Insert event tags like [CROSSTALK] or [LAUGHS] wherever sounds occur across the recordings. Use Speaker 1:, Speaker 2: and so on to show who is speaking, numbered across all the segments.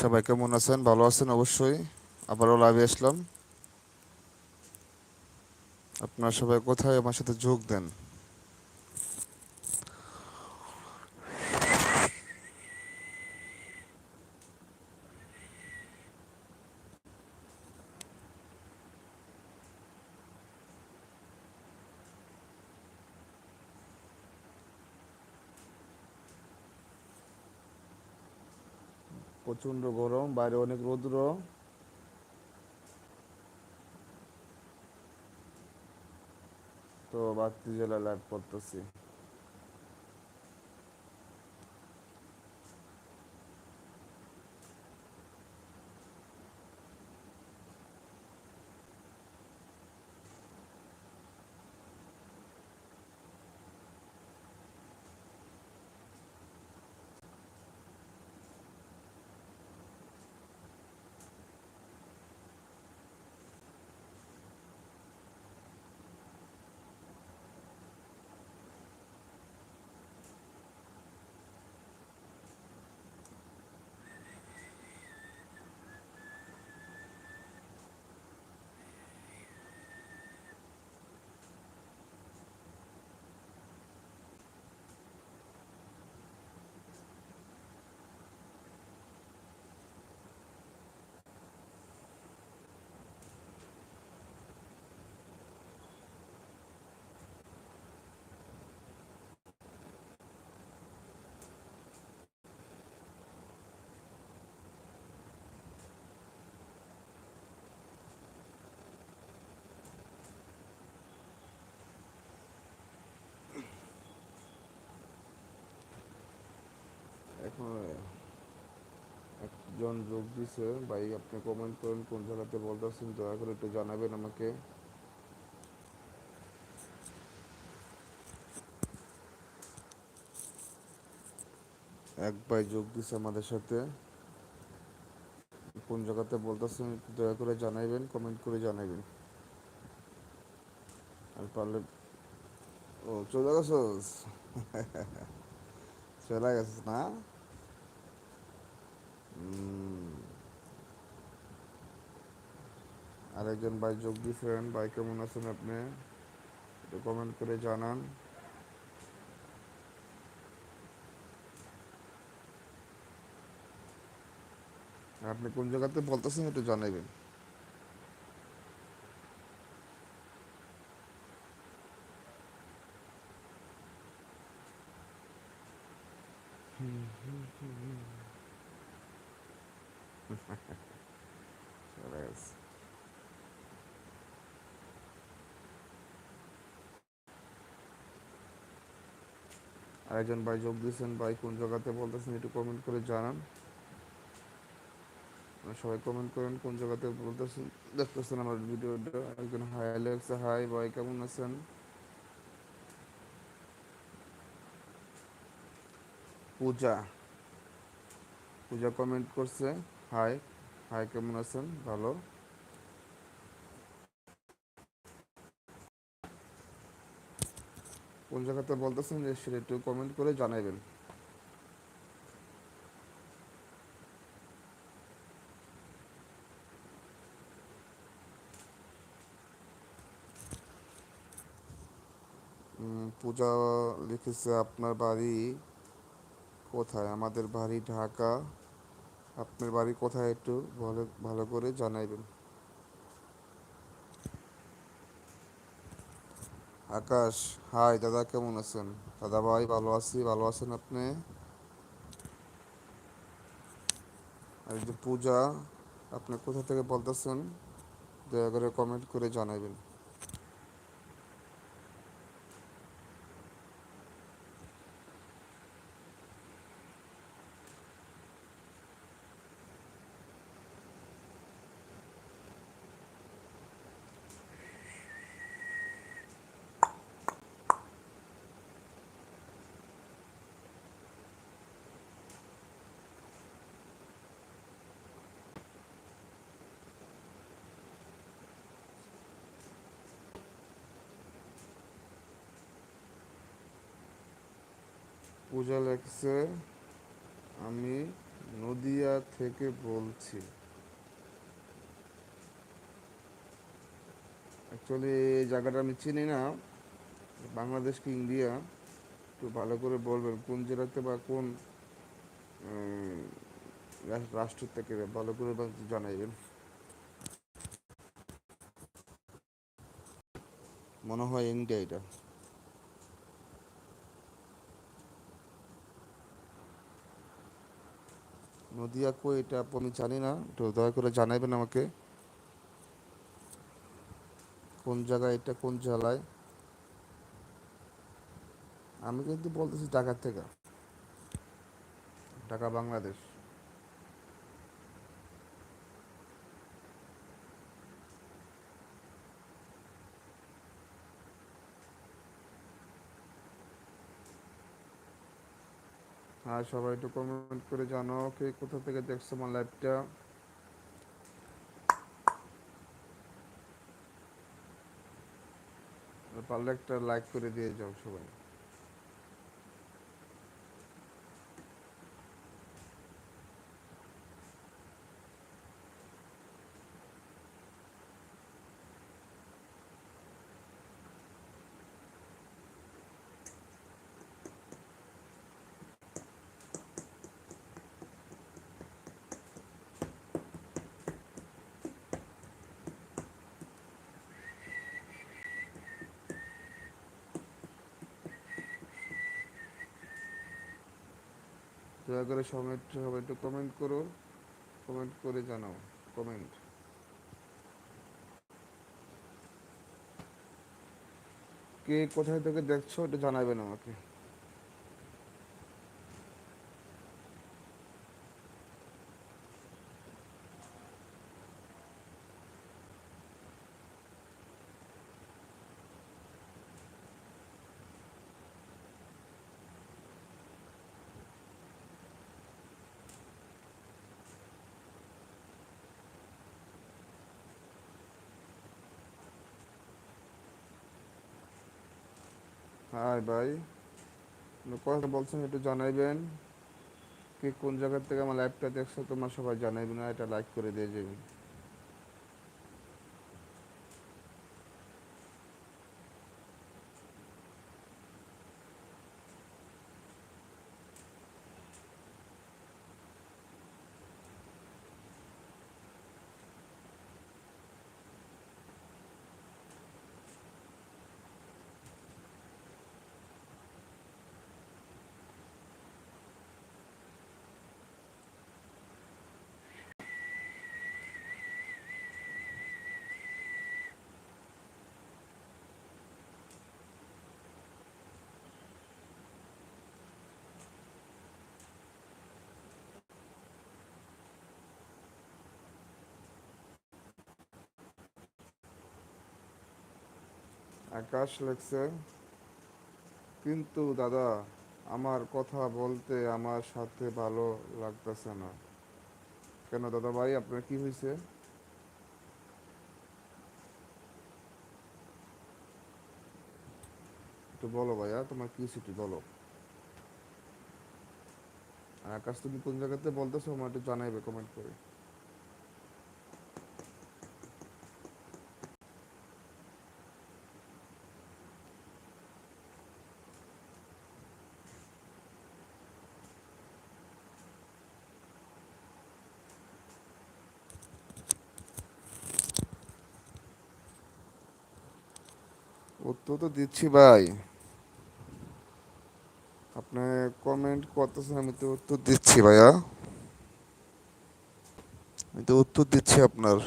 Speaker 1: সবাই কেমন আছেন? ভালো আছেন অবশ্যই। আবারও লাইভে আসলাম। আপনারা সবাই কোথায়? আমার সাথে যোগ দেন। প্রচণ্ড গরম বাইরে অনেক রৌদ্র। তো বাড়তি জেলা লাইভ করতেছি। একজন যোগ দিছে। ভাই, আপনি কমেন্ট করেন, কোন জায়গাতে বলতেছেন দয়া করে একটু জানাবেন আমাকে। এক ভাই যোগ দিছে আমাদের সাথে। কোন জায়গাতে বলতেছেন একটু দয়া করে জানাইবেন কমেন্ট করে জানাইবেন। আর পারলে ও, চলে গেছস? [LAUGHS] চলে গেছিস না? আরেকজন ভাই যোগ দিয়েছেন ভাই, কেমন আছেন আপনি? একটু কমেন্ট করে জানান। আপনি কোন জায়গাতে বলতেছেন একটু জানাইবেন চলে গেছে আরেকজন ভাই যোগ দিয়েছেন, ভাই কোন জায়গাতে বলতেছেন একটু কমেন্ট করে জানান। সবাই কমেন্ট করেন, কোন জায়গাতে বলতেছেন। দেখতেছেন আমার ভিডিওটা, একজন হাই লেখছে হাই ভাই, কেমন আছেন? পূজা পূজা কমেন্ট করছে হাই হাই কেমন আছেন? ভালো। কোন জায়গাতে বলতেছেন সেটা একটু কমেন্ট করে জানাবেন। পূজা লিখেছে, আপনার বাড়ি কোথায়? আমাদের বাড়ি ঢাকা। আপনার বাড়ি কোথায়? একটু ভালো ভালো করে জানাইবেন। আকাশ, হাই, দাদা কেমন আছেন? দাদা ভাই, ভালো আছি, ভালো আছেন আপনি? আর যে পূজা, আপনি কোথা থেকে বলতেছেন? দয়া করে কমেন্ট করে জানাবেন। পূজা লেখছে, আমি নদিয়া থেকে বলছি। অ্যাকচুয়ালি এই জায়গাটা আমি চিনি না। বাংলাদেশ কি ইন্ডিয়া? একটু ভালো করে বলবেন, কোন জেলাতে বা কোন রাষ্ট্র থেকে, ভালো করে জানাইবেন। মনে হয় ইন্ডিয়া এটা। নদিয়া কই এটা আমি জানি না। একটু দয়া করে জানাবেন আমাকে। কোন জায়গায় এটা, কোন জেলায়? আমি কিন্তু বলতেছি ঢাকার থেকে। ঢাকা, বাংলাদেশ। হ্যাঁ সবাই একটু কমেন্ট করে জানো কে কোথা থেকে দেখছ আমার লাইভটা পারলে একটা লাইক করে দিয়ে যাও সবাই। দয়া করে সবাই একটু সবাই একটু কমেন্ট করো। কমেন্ট করে জানাও কমেন্ট কে কোথায় থেকে দেখছ এটা জানাবেন আমাকে। হাই ভাই। কথা বলছেন, একটু জানাইবেন কি কোন জায়গার থেকে আমার লাইভটা দেখছ, তোমার সবাই জানাইবেন এটা লাইক করে দিয়ে যাবেন আকাশ লেখছে, কিন্তু দাদা, আমার কথা বলতে আমার সাথে ভালো লাগতেছে না। কেন দাদা ভাই, আপনার কি হয়েছে? একটু বলো ভাইয়া, তোমার কি একটু বলো। আকাশ তুমি কোন জায়গাতে বলতেছো, আমার একটু জানাইবে কমেন্ট করে। উত্তর তো দিচ্ছি ভাই। আপনি কমেন্ট করতেছেন, আমি তো উত্তর দিচ্ছি ভাইয়া। আমি তো উত্তর দিচ্ছি আপনার।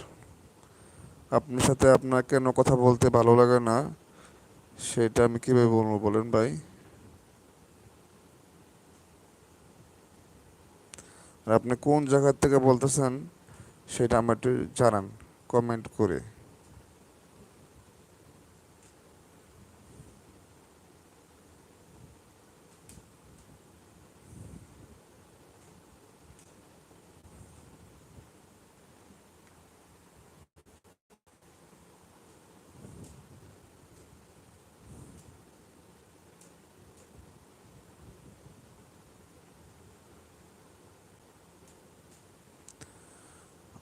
Speaker 1: আপনার সাথে আপনার কেন কথা বলতে ভালো লাগে না, সেটা আমি কীভাবে বলব বলেন ভাই। আর আপনি কোন জায়গা থেকে বলতেছেন, সেটা আমার একটু জানান কমেন্ট করে।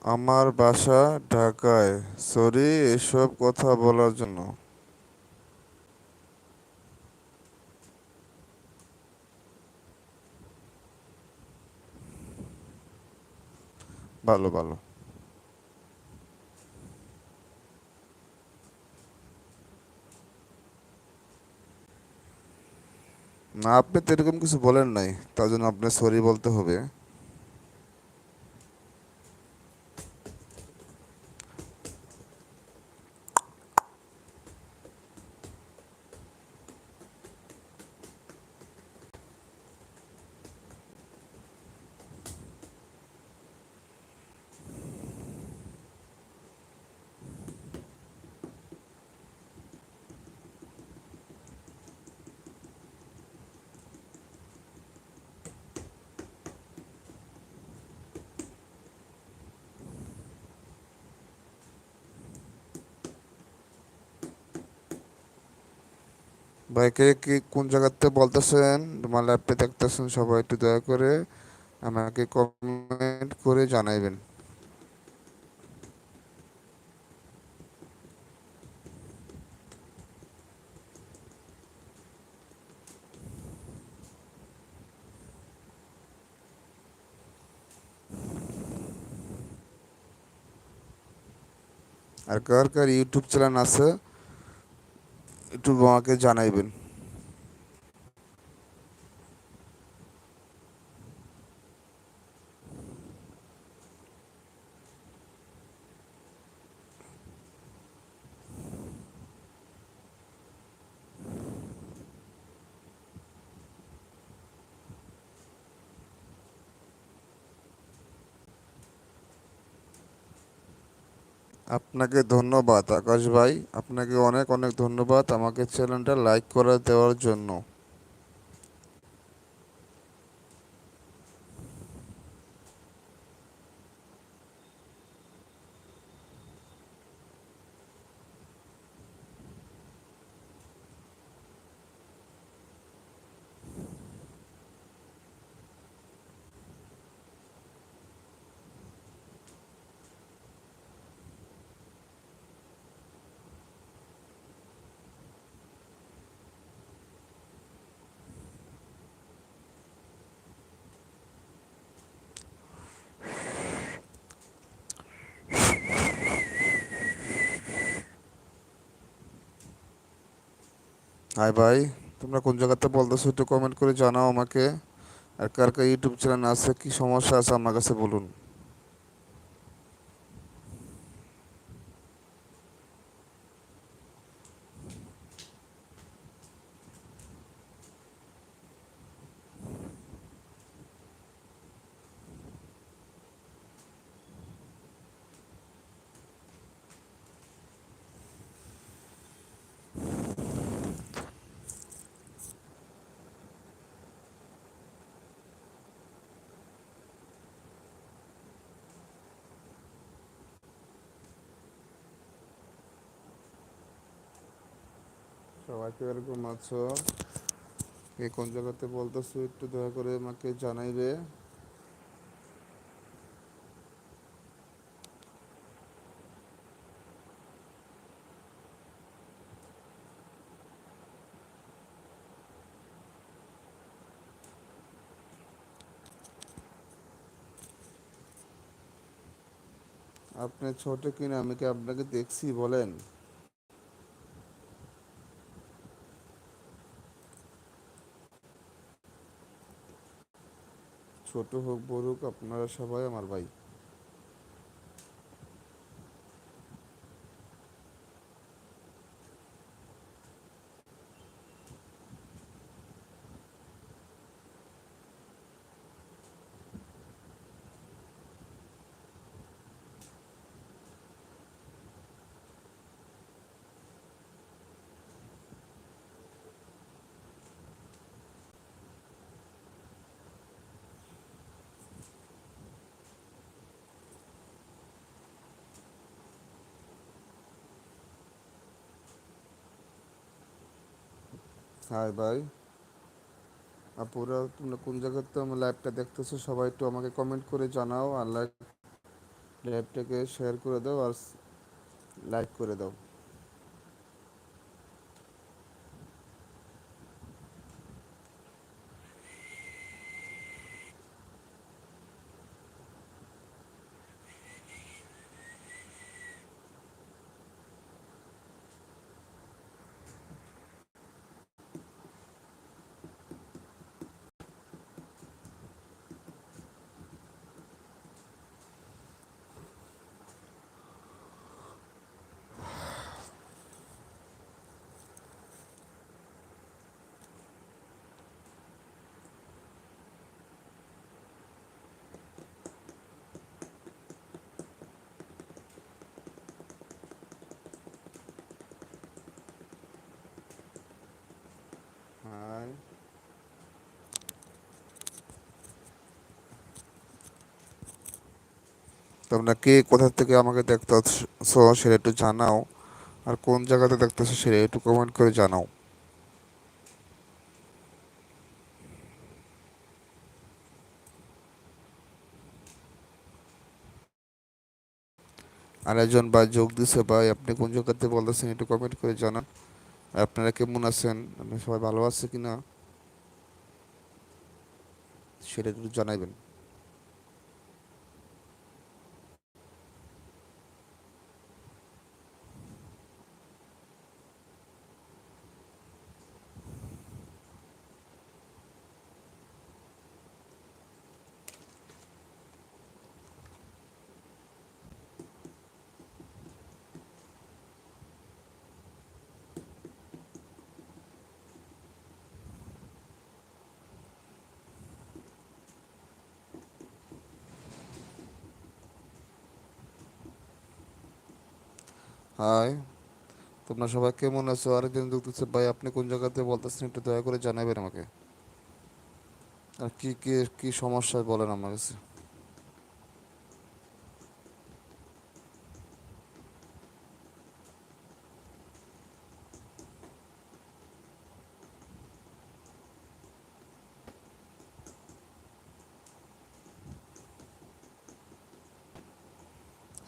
Speaker 1: আমার বাসা ঢাকায়। সরি এসব কথা বলার জন্য। ভালো ভালো। না, আপনি তো এরকম কিছু বলেন নাই। তার জন্য আপনার সরি বলতে হবে। ভাইকে কি কোন জায়গাতে বলতেছেন? তোমার ল্যাপটপে দেখতেছেন সবাই, একটু দয়া করে আমাকে কমেন্ট করে জানাইবেন। আর কার কার ইউটিউব চ্যানেল আছে? একটু আমাকে জানাইবেন। আপনাকে ধন্যবাদ আকাশ ভাই। আপনাকে অনেক অনেক ধন্যবাদ আমাকে চ্যানেলটা লাইক করে দেওয়ার জন্য। হাই ভাই, তোমরা কোন জায়গাতে বলতেছো একটু কমেন্ট করে জানাও আমাকে। আর কার কার ইউটিউব চ্যানেল আছে, কি সমস্যা আছে আমার কাছে বলুন। সবাইকে এরকম আছো? কে কোন জায়গাতে বলতেছো একটু দয়া করে আমাকে জানাইবে। আপনি ছোট কিনা আমি কি আপনাকে দেখছি বলেন? ছোট হোক বড় হোক আপনারা সবাই আমার ভাই। হাই ভাই। আপুরা, তোমরা কোন জায়গাতে আমার লাইভটা দেখতেছো, সবাই একটু আমাকে কমেন্ট করে জানাও আর লাইক লাইভটাকে শেয়ার করে দাও আর লাইক করে দাও। তোমরা কে কোথা থেকে আমাকে দেখতে দেখতেছো সেটা একটু জানাও। আর কোন জায়গাতে দেখতেছো সেটা একটু কমেন্ট করে জানাও। আর একজন ভাই যোগ দিছে ভাই, আপনি কোন জায়গাতে বলতেছেন একটু কমেন্ট করে জানান। আপনারা কেমন আছেন? আপনি সবাই ভালো আছে কিনা? সেটা একটু জানাইবেন। হাই, তোমরা সবাই কেমন আছো? আরেকজন দেখতেছে ভাই, আপনি কোন জায়গাতে বলতেছেন একটু দয়া করে জানাবেন আমাকে। আর কি কি কি সমস্যা বলেন আমার কাছে?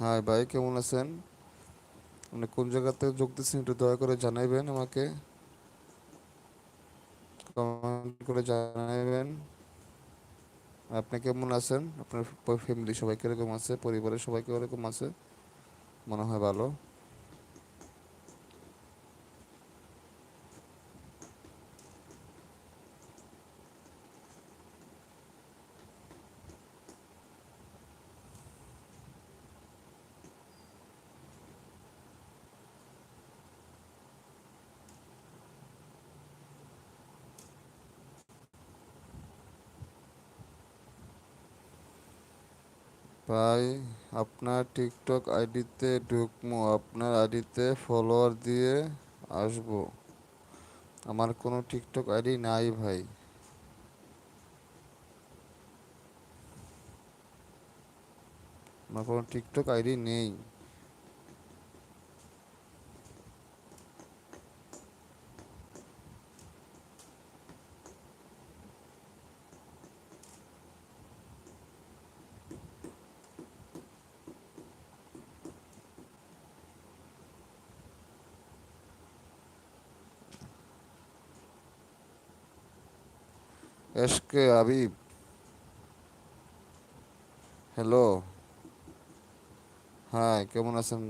Speaker 1: হাই, ভাই, কেমন আছেন? আপনি কোন জায়গাতে যোগ দিচ্ছেন একটু দয়া করে জানাইবেন আমাকে। কমেন্ট করে জানাইবেন। আপনি কেমন আছেন? আপনার ফ্যামিলি সবাই কীরকম আছে? পরিবারের সবাই কীরকম আছে? মনে হয় ভালো। ভাই, আপনার টিকটক আইডিতে ঢুকমু। আপনার আইডিতে ফলোয়ার দিয়ে আসব। আমার কোনো টিকটক আইডি নাই ভাই। আমার কোনো টিকটক আইডি নেই। এসকে আবিব হ্যালো হ্যাঁ কেমন আছেন?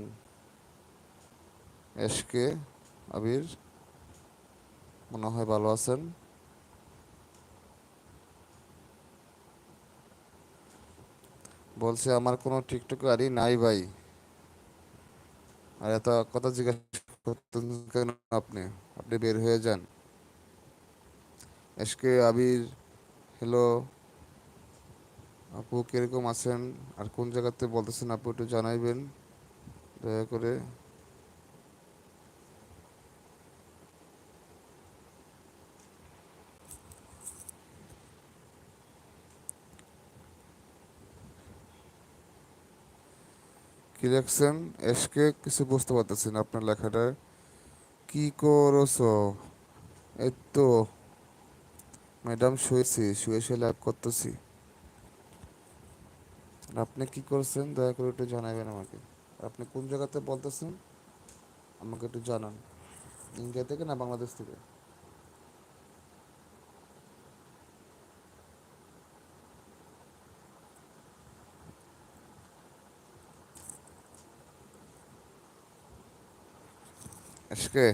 Speaker 1: এসকে আবির মনে হয় ভালো আছেন। বলছে, আমার কোনো টিকটক আইডি নাই ভাই। আর এত কথা জিজ্ঞাসা করতেন কেন আপনি? আপনি বের হয়ে যান। এসকে আবির হ্যালো, আপু কীরকম আছেন? আর কোন জায়গাতে বলতেছেন আপু একটু জানাইবেন, দয়া করে। কি লেখছেন এসকে কিছু বুঝতে পারতেছেন আপনার লেখাটা কি করছ? এই তো। ম্যাডাম, শুয়েছি, শুয়ে শুয়ে লাইভ করতেছি। আপনি কি করছেন? দয়া করে একটু জানাবেন আমাকে। আপনি কোন জায়গাতে বলতেছেন? আমাকে একটু জানান। ইন্ডিয়া থেকে না বাংলাদেশ থেকে? আজকে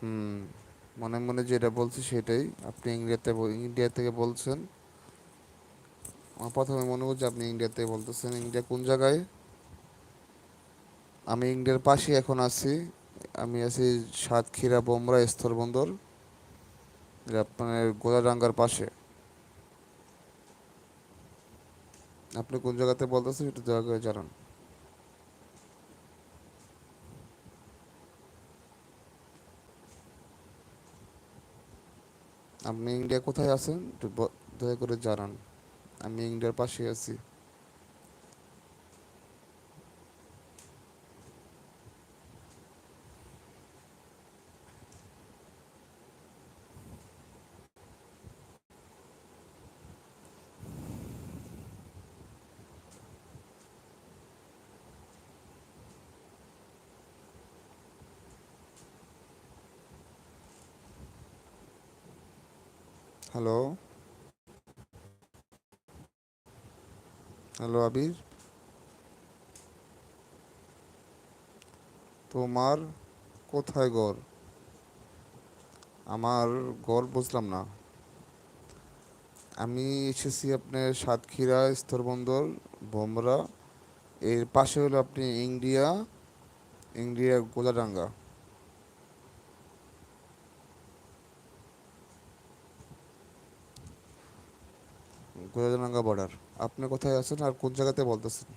Speaker 1: হুম মনে মনে যেটা বলছি সেটাই। আপনি ইন্ডিয়াতে ইন্ডিয়া থেকে বলছেন। আমার প্রথমে মনে হচ্ছে আপনি ইন্ডিয়া থেকে বলতেছেন। ইন্ডিয়া কোন জায়গায়? আমি ইন্ডিয়ার পাশে এখন আছি। আমি আছি সাতক্ষীরা বোমরা স্থলবন্দর আপনার গোদাডাঙ্গার পাশে। আপনি কোন জায়গাতে বলতেছেন একটু দয়া করে জানান। আপনি ইন্ডিয়া কোথায় আছেন একটু দয়া করে জানান। আমি ইন্ডিয়ার পাশে আছি। হ্যালো হ্যালো আবির তোমার কোথায় ঘর? আমার ঘর বুঝলাম না। আমি এসেছি আপনার সাতক্ষীরা, স্থলবন্দর ভোমরা এর পাশে হলো আপনি ইন্ডিয়া ইন্ডিয়া, গোলাডাঙ্গা। বর্ডার আপনি কোথায় আছেন আর কোন জায়গাতে বলতেছেন?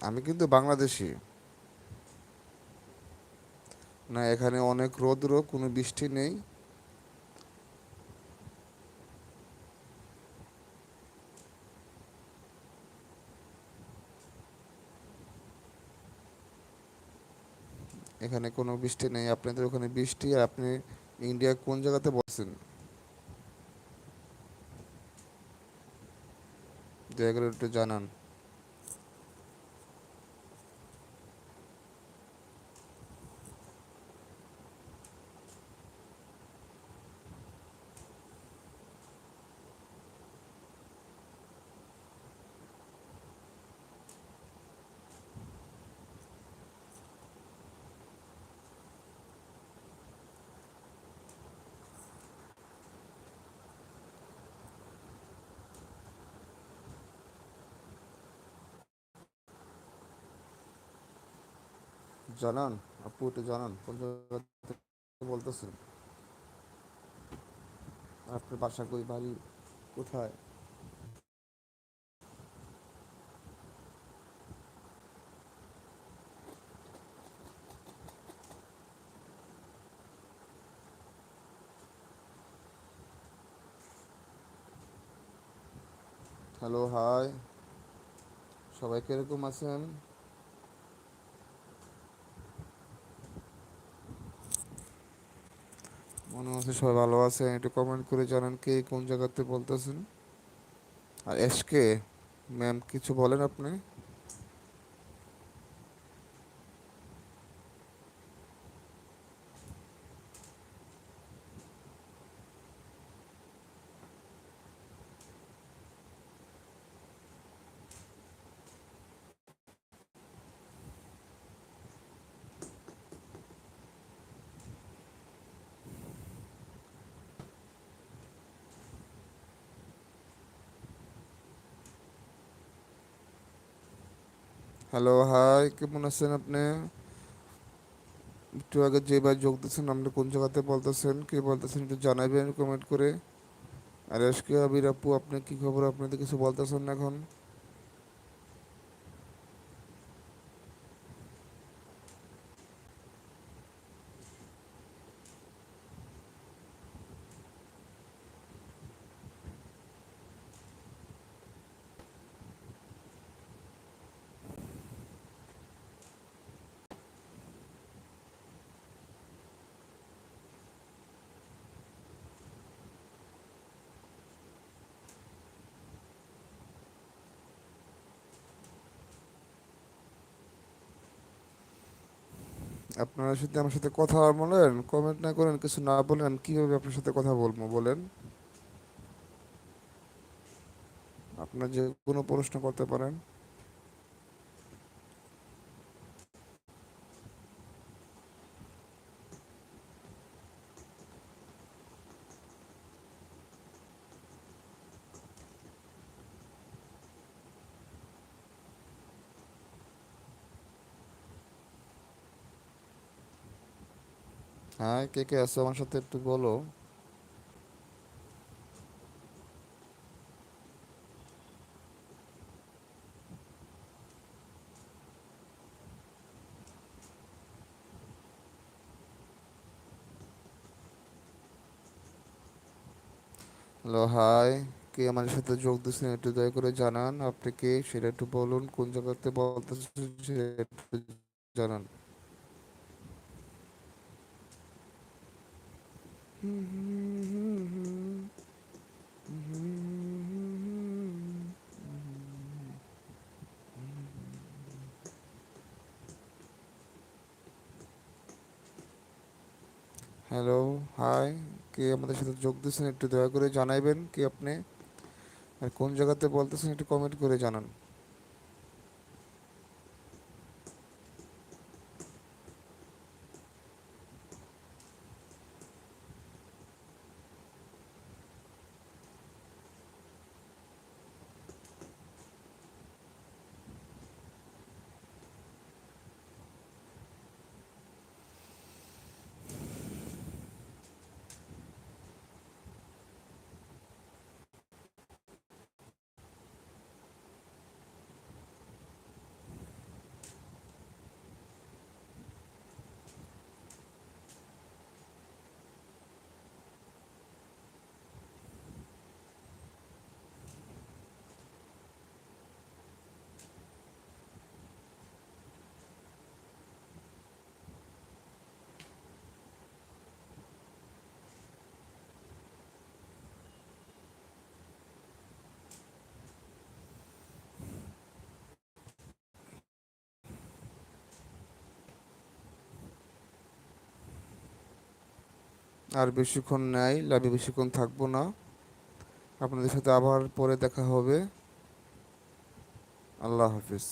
Speaker 1: আমি কিন্তু বাংলাদেশি। না, এখানে অনেক রৌদ্র, কোনো বৃষ্টি নেই। এখানে কোনো বৃষ্টি নেই। আপনাদের ওখানে বৃষ্টি আর আপনি ইন্ডিয়া কোন জায়গাতে বসেন? দয়া করে একটু জানান। জানান, আপু একটু জানান, কোন বলতেছেন? আপনার বাসা কই, বাড়ি কোথায়? হ্যালো হাই সবাই কীরকম আছেন? মনে হচ্ছে সবাই ভালো আছেন, একটু কমেন্ট করে জানান কে কোন জায়গাতে বলতেছেন। আর এসকে ম্যাম কিছু বলেন আপনি? হ্যালো হাই কেমন আছেন আপনি? একটু আগে যে ভাই যোগ দিচ্ছেন আপনি কোন জায়গাতে বলতেছেন, কে বলতেছেন একটু জানাবেন কমেন্ট করে। আর এসকে আবির আপু, আপনি কী খবর? আপনাদের কিছু বলতেছেন না এখন। আপনারা যদি আমার সাথে কথা বলেন কমেন্ট না করেন, কিছু না বলেন, কীভাবে আপনার সাথে কথা বলব বলেন? আপনার যে কোনো প্রশ্ন করতে পারেন। হ্যাঁ কে কে আছে আমার সাথে একটু বলো। Hello, high. কে আমার সাথে যোগ দিচ্ছেন একটু দয়া করে জানান। আপনি কে? সেটা একটু বলুন। কোন জায়গাতে বলতেছেন সেটা জানান। হ্যালো হাই কে আমাদের সাথে যোগ দিচ্ছেন একটু দয়া করে জানাইবেন কি আপনি? আর কোন জায়গাতে বলতেছেন একটু কমেন্ট করে জানান। আর বেশিক্ষণ নাই লাভে বেশিক্ষণ থাকব না। আপনাদের সাথে আবার পরে দেখা হবে। আল্লাহ হাফিজ।